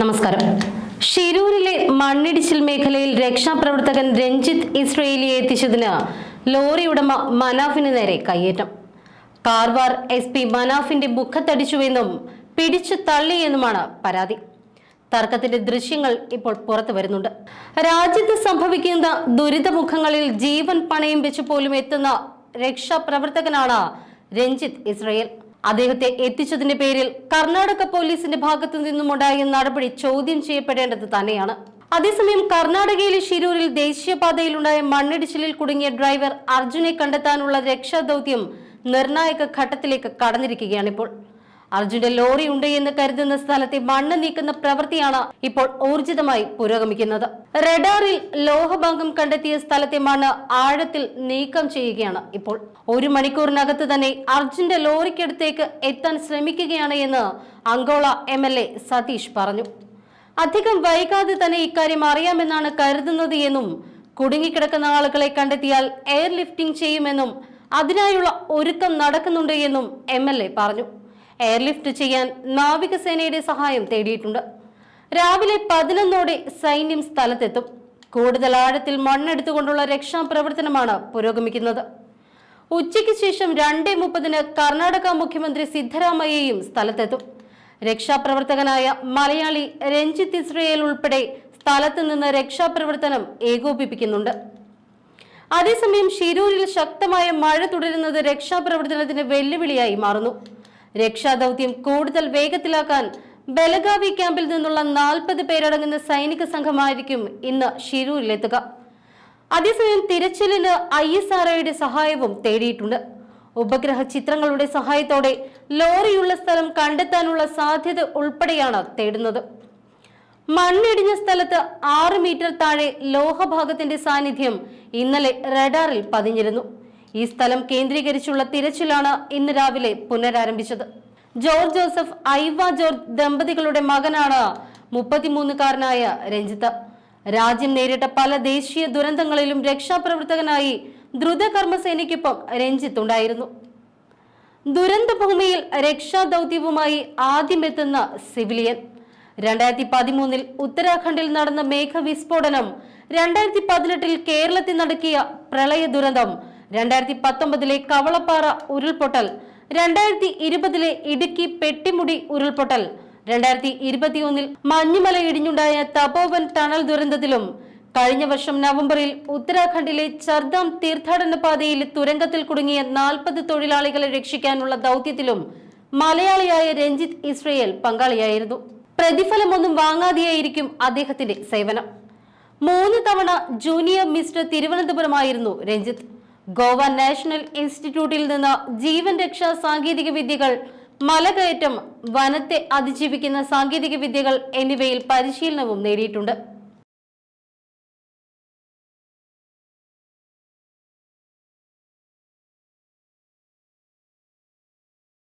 നമസ്കാരം. ഷിരൂരിലെ മണ്ണിടിച്ചിൽ മേഖലയിൽ രക്ഷാപ്രവർത്തകൻ രഞ്ജിത്ത് ഇസ്രയേലിയെ എത്തിച്ചതിന് ലോറി ഉടമ മനാഫിന് നേരെ കയ്യേറ്റം. കാർവാർ എസ് പി മനാഫിന്റെ മുഖത്തടിച്ചുവെന്നും പിടിച്ചു തള്ളിയെന്നുമാണ് പരാതി. തർക്കത്തിന്റെ ദൃശ്യങ്ങൾ ഇപ്പോൾ പുറത്തു വരുന്നുണ്ട്. രാജ്യത്ത് സംഭവിക്കുന്ന ദുരിതമുഖങ്ങളിൽ ജീവൻ പണയം വെച്ച് പോലും എത്തുന്ന രക്ഷാപ്രവർത്തകനാണ് രഞ്ജിത്ത് ഇസ്രയേൽ. അദ്ദേഹത്തെ എത്തിച്ചതിന്റെ പേരിൽ കർണാടക പോലീസിന്റെ ഭാഗത്തു നിന്നുമുണ്ടായ നടപടി ചോദ്യം ചെയ്യപ്പെടേണ്ടത് തന്നെയാണ്. അതേസമയം കർണാടകയിലെ ഷിരൂരിൽ ദേശീയപാതയിലുണ്ടായ മണ്ണിടിച്ചിലിൽ കുടുങ്ങിയ ഡ്രൈവർ അർജുനെ കണ്ടെത്താനുള്ള രക്ഷാദൌത്യം നിർണായക ഘട്ടത്തിലേക്ക് കടന്നിരിക്കുകയാണ് ഇപ്പോൾ അർജുന്റെ ലോറി ഉണ്ട് എന്ന് കരുതുന്ന സ്ഥലത്തെ മണ്ണ് നീക്കുന്ന പ്രവൃത്തിയാണ് ഇപ്പോൾ ഊർജിതമായി പുരോഗമിക്കുന്നത്. റഡാറിൽ ലോഹഭംഗം കണ്ടെത്തിയ സ്ഥലത്തെ മണ്ണ് ആഴത്തിൽ നീക്കം ചെയ്യുകയാണ് ഇപ്പോൾ. ഒരു മണിക്കൂറിനകത്ത് തന്നെ അർജുന്റെ ലോറിക്കടുത്തേക്ക് എത്താൻ ശ്രമിക്കുകയാണ് എന്ന് Ankola M L A Satish പറഞ്ഞു. അധികം വൈകാതെ തന്നെ ഇക്കാര്യം അറിയാമെന്നാണ് കരുതുന്നത് എന്നും കുടുങ്ങിക്കിടക്കുന്ന ആളുകളെ കണ്ടെത്തിയാൽ എയർ ലിഫ്റ്റിംഗ് ചെയ്യുമെന്നും അതിനായുള്ള ഒരുക്കം നടക്കുന്നുണ്ട് എന്നും എം പറഞ്ഞു. എയർലിഫ്റ്റ് ചെയ്യാൻ നാവികസേനയുടെ സഹായം തേടിയിട്ടുണ്ട്. രാവിലെ പതിനൊന്നോടെ സൈന്യം സ്ഥലത്തെത്തും. കൂടുതൽ ആഴത്തിൽ മണ്ണെടുത്തുകൊണ്ടുള്ള രക്ഷാപ്രവർത്തനമാണ് പുരോഗമിക്കുന്നത്. ഉച്ചയ്ക്ക് ശേഷം രണ്ടേ മുപ്പതിന് കർണാടക മുഖ്യമന്ത്രി സിദ്ധരാമയ്യയും സ്ഥലത്തെത്തും. രക്ഷാപ്രവർത്തകനായ മലയാളി രഞ്ജിത്ത് ഇസ്രയേൽ ഉൾപ്പെടെ സ്ഥലത്ത് നിന്ന് രക്ഷാപ്രവർത്തനം ഏകോപിപ്പിക്കുന്നുണ്ട്. അതേസമയം ഷിരൂരിൽ ശക്തമായ മഴ തുടരുന്നത് രക്ഷാപ്രവർത്തനത്തിന് വെല്ലുവിളിയായി മാറുന്നു. രക്ഷാദൌത്യം കൂടുതൽ വേഗത്തിലാക്കാൻ ബലഗാവി ക്യാമ്പിൽ നിന്നുള്ള നാൽപ്പത് പേരടങ്ങുന്ന സൈനിക സംഘമായിരിക്കും ഇന്ന് ഷിരൂരിലെത്തുക അതേസമയം തിരച്ചിലിന് ഐ എസ് ആർഒയുടെ സഹായവും തേടിയിട്ടുണ്ട്. ഉപഗ്രഹ ചിത്രങ്ങളുടെ സഹായത്തോടെ ലോറിയുള്ള സ്ഥലം കണ്ടെത്താനുള്ള സാധ്യത ഉൾപ്പെടെയാണ് തേടുന്നത്. മണ്ണിടിഞ്ഞ സ്ഥലത്ത് ആറ് മീറ്റർ താഴെ ലോഹഭാഗത്തിന്റെ സാന്നിധ്യം ഇന്നലെ റഡാറിൽ പതിഞ്ഞിരുന്നു. ഈ സ്ഥലം കേന്ദ്രീകരിച്ചുള്ള തിരച്ചിലാണ് ഇന്ന് രാവിലെ പുനരാരംഭിച്ചത്. ജോർജ് ജോസഫ് ഐവ ജോർജ് ദമ്പതികളുടെ മകനാണ് മുപ്പത്തിമൂന്നുകാരനായ രഞ്ജിത്ത്. രാജ്യം നേരിട്ട പല ദേശീയ ദുരന്തങ്ങളിലും രക്ഷാപ്രവർത്തകനായി ദ്രുതകർമ്മസേനയ്ക്കൊപ്പം രഞ്ജിത്ത് ഉണ്ടായിരുന്നു. ദുരന്തഭൂമിയിൽ രക്ഷാദൌത്യവുമായി ആദ്യമെത്തുന്ന സിവിലിയൻ. രണ്ടായിരത്തി പതിമൂന്നിൽ ഉത്തരാഖണ്ഡിൽ നടന്ന മേഘവിസ്ഫോടനം രണ്ടായിരത്തി പതിനെട്ടിൽ കേരളത്തിൽ നടക്കിയ പ്രളയ ദുരന്തം രണ്ടായിരത്തി പത്തൊമ്പതിലെ കവളപ്പാറ ഉരുൾപൊട്ടൽ രണ്ടായിരത്തി ഇരുപതിലെ ഇടുക്കി പെട്ടിമുടി ഉരുൾപൊട്ടൽ രണ്ടായിരത്തി ഇരുപത്തിയൊന്നിൽ മഞ്ഞുമല ഇടിഞ്ഞുണ്ടായ തപോവൻ ടണൽ ദുരന്തത്തിലും കഴിഞ്ഞ വർഷം നവംബറിൽ ഉത്തരാഖണ്ഡിലെ ചർദാം തീർത്ഥാടന പാതയിൽ തുരങ്കത്തിൽ കുടുങ്ങിയ നാൽപ്പത് തൊഴിലാളികളെ രക്ഷിക്കാനുള്ള ദൗത്യത്തിലും മലയാളിയായ രഞ്ജിത്ത് ഇസ്രയേൽ പങ്കാളിയായിരുന്നു. പ്രതിഫലമൊന്നും വാങ്ങാതെയായിരിക്കും അദ്ദേഹത്തിന്റെ സേവനം. മൂന്ന് തവണ ജൂനിയർ മിസ്റ്റർ തിരുവനന്തപുരമായിരുന്നു രഞ്ജിത്ത്. ഗോവ നാഷണൽ ഇൻസ്റ്റിറ്റ്യൂട്ടിൽ നിന്ന് ജീവൻ രക്ഷാ സാങ്കേതിക വിദ്യകൾ മലകയറ്റം വനത്തെ അതിജീവിക്കുന്ന സാങ്കേതിക വിദ്യകൾ എന്നിവയിൽ പരിശീലനവും നേടിയിട്ടുണ്ട്.